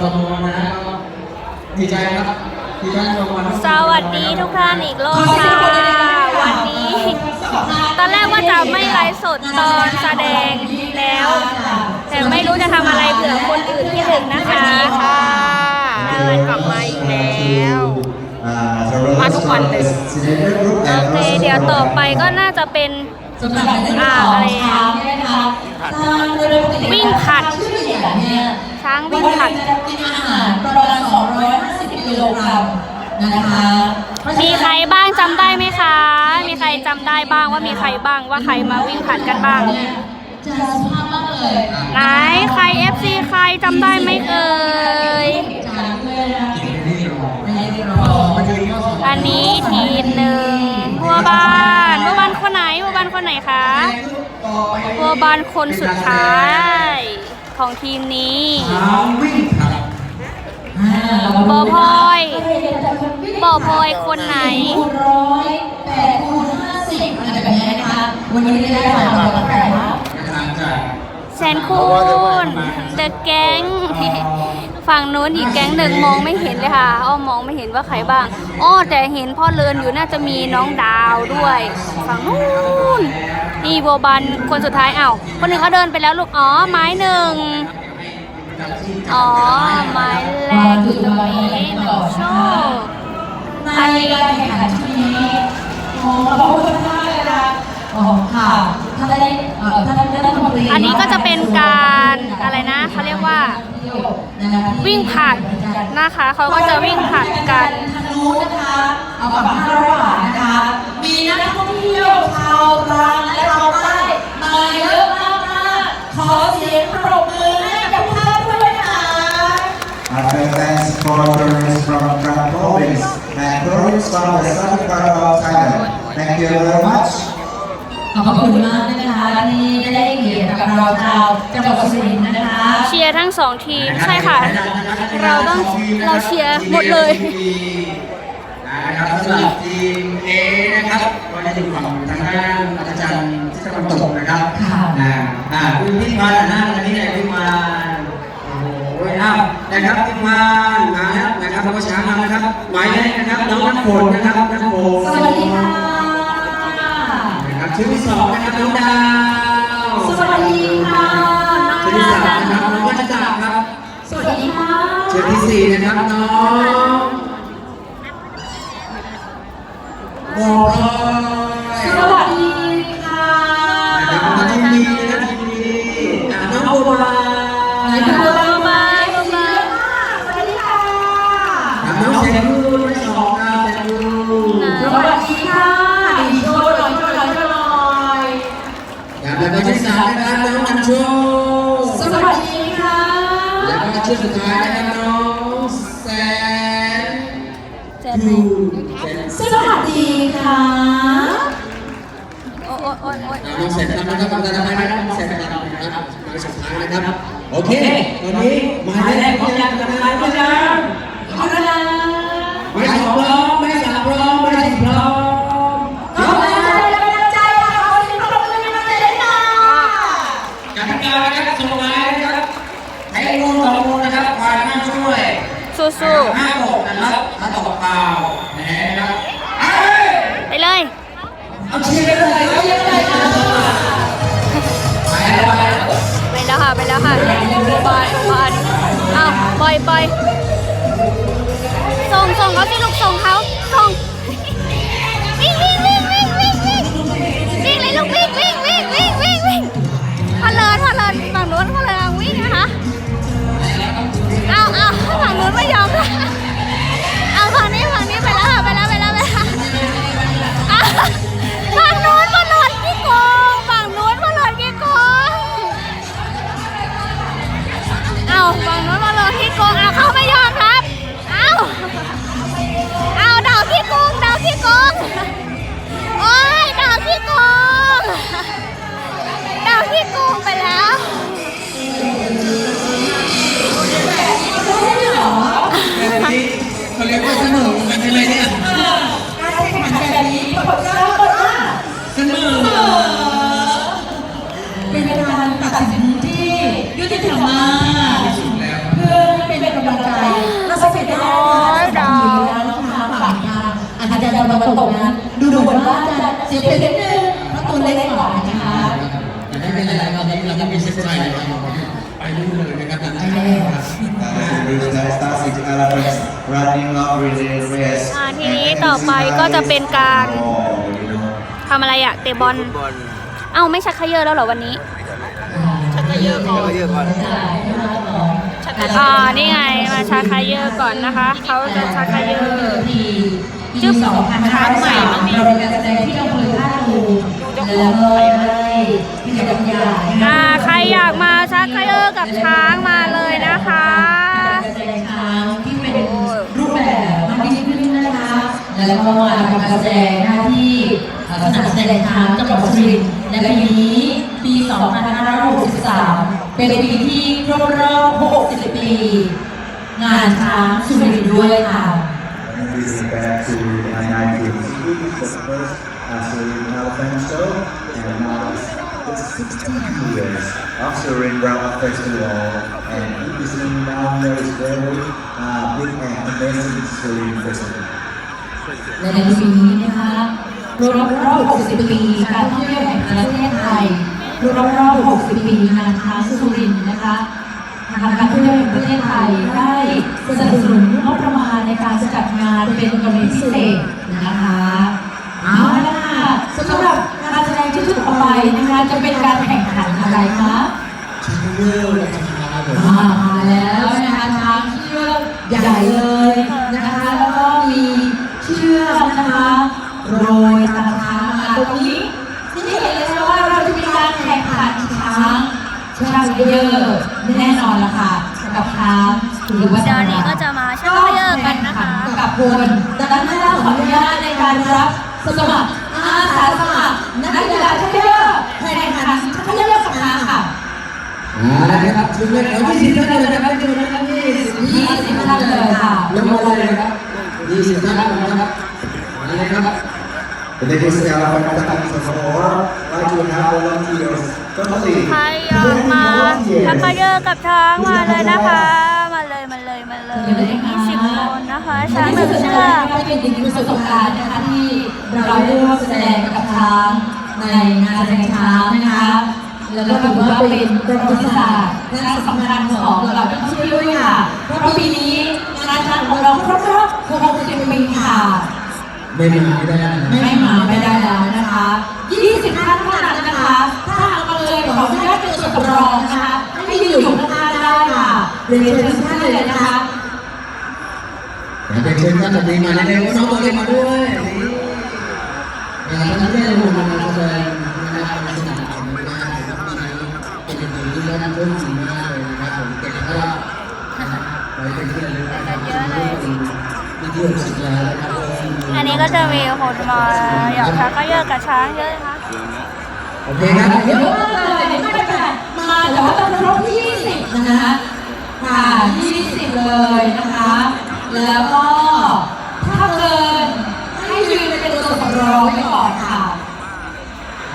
เราตตมนะฮะก็ดีใจครับที่ได้รางวัลสวัสดีทุกท่านอีกรอบค่ะวันนี้ ตอนแรกว่าจะไม่ไลฟ์สดตอนแสดงแล้ว แต่ไม่รู้จะทำอะไรเผื่อคนอื่นที่ถึงนะคะค่ะกลับมาอีกแล้ว มาทุกวันเลยโอเคเดี๋ยวต่อไปก็น่าจะเป็นสำหรับในเรื่องของช้างเนี่ยนะคะทางโดยปกติวิ่งผลัด ชื่อเสียงเนี่ยช้างวิ่งผลัดวันหนึ่งจะกินอาหารประมาณ250กิโลกรัมนะคะมีใครบ้างจำได้ไหมคะ มีใครจำได้บ้างว่ามีใครบ้างว่าใครมาวิ่งผลัดกันบ้างจะสุภาพมากเลยไหนใคร FC ใครจำได้ไหมเอ่ยจานด้วยนะคะในรออันนี้ทีมหนึ่งบัวบานบัวบานคนไหนบัวบานคนไหนคะบัวบานคนสุดท้าย ของทีมนี้ช้างวิ่งผลัดบอพลอย บอพลอยคนไหน คูณร้อยแปดคูณห้าสิบอะไรแบบนี้นะคะ วันนี้ได้ผ่านเราตั้งแต่ว่านะครับจากแสนคูณเดอะแก๊ง ฝั่งนู้นอีกแก๊งหนึ่งมองไม่เห็นเลยค่ะอ้อมองไม่เห็นว่าใครบ้างอ้อแต่เห็นพ่อเลินอยู่น่าจะมีน้องดาวด้วยฝั่งนู้นนี่โบบันคนสุดท้ายอ้าวคนหนึ่งเขาเดินไปแล้วลูกอ๋อไม้หนึ่งอ๋อไม้แรกอยู่ตรงนี้หนึ่งโชคในการแข่งขันที่นี้โอ้ขอบคุณมากเลยนะอ๋อค่ะท่านได้ท่านได้รัฐมนตรีอันนี้ก็จะเป็นการอะไรนะ ว่าวิ่งผลัดนะคะ เขาก็จะวิ่งผลัดกันทางนู้นนะคะเอาฝั่ง500บาทนะคะ มีนักท่องเที่ยวชาวตรังและชาวใต้มาเยอะมากมากๆขอเสียงปรบมือให้กับท่านด้วยนะคะ After thanks for tourists from Trang Province and tourists from the southern part of Thailand. Thank you very much. ขอบคุณมากนะคะที่ได้เกียรติกับเราชาวจังหวัดสุรินทร์นะคะเชียร์ทั้งสองทีม ใช่ค่ะ เราต้องเราเชียร์หมดเลย นะครับสำหรับทีม A นะครับก็จะอยู่ฝั่งทางด้านอาจารย์ที่ตะวันตกนะครับค่ะอ่าอ่าคุณพี่มาหน้าอันนี้เลยพี่มาโอ้โหอ้าวนะครับพี่มามาแล้วนะครับแล้วก็ช้างมานะครับหมายเลขนะครับน้องน้ำฝนนะครับน้ำฝนสวัสดีค่ะนะครับ ชื่อที่สองนะครับน้องดาวสวัสดีค่ะชื่อที่สามนะครับน้องวัชจักรครับ สวัสดีค่ะชื่อที่สี่นะครับน้องโบรอยสวัสดีค่ะน้องมีนะครับ น้องอัญชูสวัสดีค่ะ แล้วก็ชื่อสุดท้ายนะครับน้องแสนแจนไหนแสนสวัสดีค่ะ โอ้โอ้โอ้โอ้น้องแสนดำนะครับตามไปนะครับน้องแสนดำนะครับมาสุดท้ายนะครับ โอเค ตอนนี้หมายเลขพร้อมยังทำอะไรพร้อมยังเอาละ สู้ห้าตกนะครับถ้าตกเปล่าแหมนะครับเอ้ยๆไปเลย เอาเชียร์กันเลยเอาเชียร์กันเลยนะไปแล้วไปแล้วไปแล้วค่ะไปแล้วค่ะบัวบานบัวบานอ้าวปล่อยปล่อยส่งส่งเขาสิลูกส่งเขาส่งวิ่งวิ่งวิ่งวิ่งวิ่งวิ่งวิ่งเลยลูกวิ่งวิ่งวิ่งวิ่งวิ่งวิ่งพะเลินพะเลินฝั่งนู้นพะเลินวิ่งนะคะเอ้าวข้างหลังนู้นไม่ยอมค่ะ ทีนี้ต่อไปก็จะเป็นการ Oh, you know. ทำอะไรอะเตะบอล เอ้าไม่ชักเขยอแล้วเหรอวันนี้ ชักเขยอก่อนอ่านี่ไงมาชักเขยอก่อนนะคะ เขาจะชักเขยอจึ๊บช้างใหม่มั้งมีเราจะแสดงที่อำเภอท่า จ้าของไข่อ่ใครอยากมาชักเออร์กับช้างมาเลยนะคะการแสดงช้างที่เป็นรูปแบบมากดิ้นนะคะ แล้วก็มาทำการแสดงหน้าที่สนานแสดงช้างจังหวัดสุรินทร์ในปีนี้ปี 2563 เป็นปีที่ครบรอบ60ปี งานช้างสุรินทร์ด้วยค่ะ And we back to 19 after Alabama Show and uh, it's 16 years after Rainbow Festival and it is now there is very uh, big and amazing Serene Festival. และในปีนี้นะคะรวมรอบ 60 ปีการท่องเที่ยวแห่งประเทศไทยรวมรอบ 60 ปีการช้างสุรินทร์นะคะทางการท่องเที่ยวแห่งประเทศไทยได้สนับสนุนงบประมาณในการจัดงานเป็นกรณีพิเศษนะคะ สำหรับการแสดงที่ถูกออกไปนะคะจะเป็นการแข่งขันอะไรคะชักเยอะเลยครับผมอ่ามาแล้วนะคะช้างเชือกใหญ่เลยนะคะแล้วก็มีเชือกนะคะโรยตามช้างมาตรงนี้ที่เห็นเลยนะว่าเราจะมีการแข่งขันช้างช้างเยอะแน่นอนละค่ะกับช้างหรือว่าเดี๋ยวนี้ก็จะมาชักเขยอกันนะคะกับคนดังนั้นให้เราขออนุญาตในการรับสมัคร อาสาสมัครนักกีฬาชักเยอะแข่งขันชักเยอะกับช้างค่ะอ่านะครับชุดเล็กเอายี่สิบท่านเลยนะครับชุดนะครับยี่สิบยี่สิบท่านเลยค่ะลงมาเลยนะครับยี่สิบท่านนะครับมาเลยครับ The biggest elephant that is of all, like to have volunteers. ใครอยากมาชักเยอกับช้างมาเลยนะคะ มาเลยมาเลยมาเลย20คน นะคะช้างหนึ่งเชือกเป็นอีกหนึ่งประสบการณ์นะคะที่เราได้ร่วมแสดงกับช้างในงานแสดงช้างนะคะแล้วก็ถือว่าเป็นประวัติศาสตร์และสำคัญของเราทั้งที่ด้วยค่ะเพราะปีนี้งานช้างของเราครบรอบ60ปีค่ะ ไม่มาไม่ได้นะ ไม่มาไม่ได้แล้วนะคะ20ท่านเท่านั้นนะคะ ถ้าหากมาเลยขออนุญาตเป็นส่วนสำรองนะคะให้อยู่ข้างหน้าได้ค่ะเรียนเชิญทุกท่านเลยนะคะอยาก เป็นเชิญท่านแบบนี้มาเร็วน้องตัวเล็กมาด้วยอ่าท่านได้ลงมาแสดงนะครับสนามของไม่ได้นะครับปีนี้เป็นปีที่เริ่มต้นดีมากเลยนะครับผมเป็นเพราะว่าไปเป็นที่ระลึกนะครับที่ที่หกสิบแล้วนะครับอันนี้ก็จะมีคนมาอยากชักเยอะกับช้างเยอะนะคะโอเคครับเยอะเลยไม่เป็นไรมาแต่ว่าต้องครบ20นะคะค่ะ20เลยนะคะ แล้วก็ถ้าเกินให้ยืนเป็นตัวสำรองไว้ก่อนค่ะ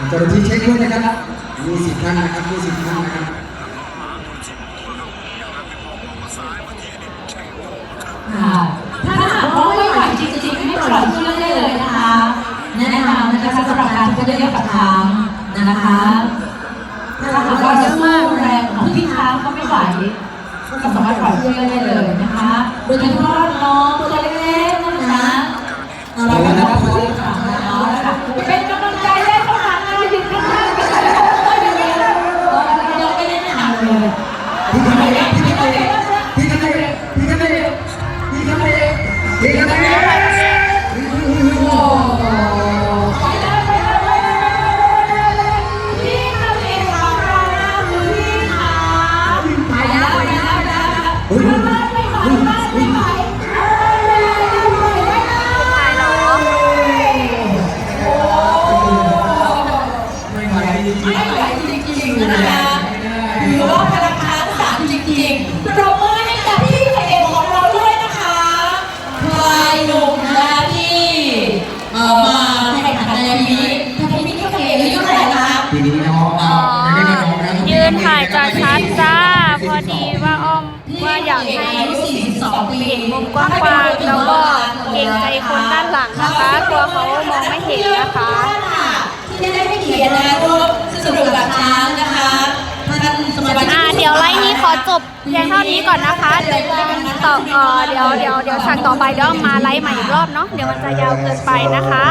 เจ้าหน้าที่เช็คด้วยนะครับมีสิบท่านนะครับมีสิบท่านนะครับค่ะถ้าหากว่าไม่ไหวจริงๆให้ปล่อยเชือกได้เลยนะคะแนะนำนะคะสำหรับการที่จะเรียกกับช้างนะคะถ้าหากว่าจะสู้แรงของพี่ช้างก็ไม่ไหวก็สามารถปล่อยเชือกได้เลยนะคะ โดยเฉพาะน้องตัวเล็กๆนะคะเรา ริงๆปรบมือให้กับพี่ไข่เอกของเราด้วยนะคะคลายหนุ่มนะที่มาแข่ขันในวันนี้ถ้าเป็พี่ไข่เอกอยุเท่าไหร่คะปีนี้น้องอ่ยัม่ได้น้องยืนถ่ายจอชัดจ้า พอดีว่าอ้อมว่าอยากให้อายุ42ปีเห็นมุมกว้างๆแล้วก็เก่งใจคนด้านหลังนะคะ ตัวเขามองไม่เห็นนะคะ ที่ได้ให้เกียรตินะร่วสรุปกับช้างนะคะ อ่าเดี๋ยวไลฟ์นี้ขอจบเพียงเท่านี้ก่อนนะคะ เดี๋ยวต่อเอ่อเดี๋ยวเดี๋ยวเดี๋ยวฉากต่อไปเดี๋ยวมาไลฟ์ใหม่อีกรอบเนาะ เดี๋ยวมันจะยาวเกินไปนะคะ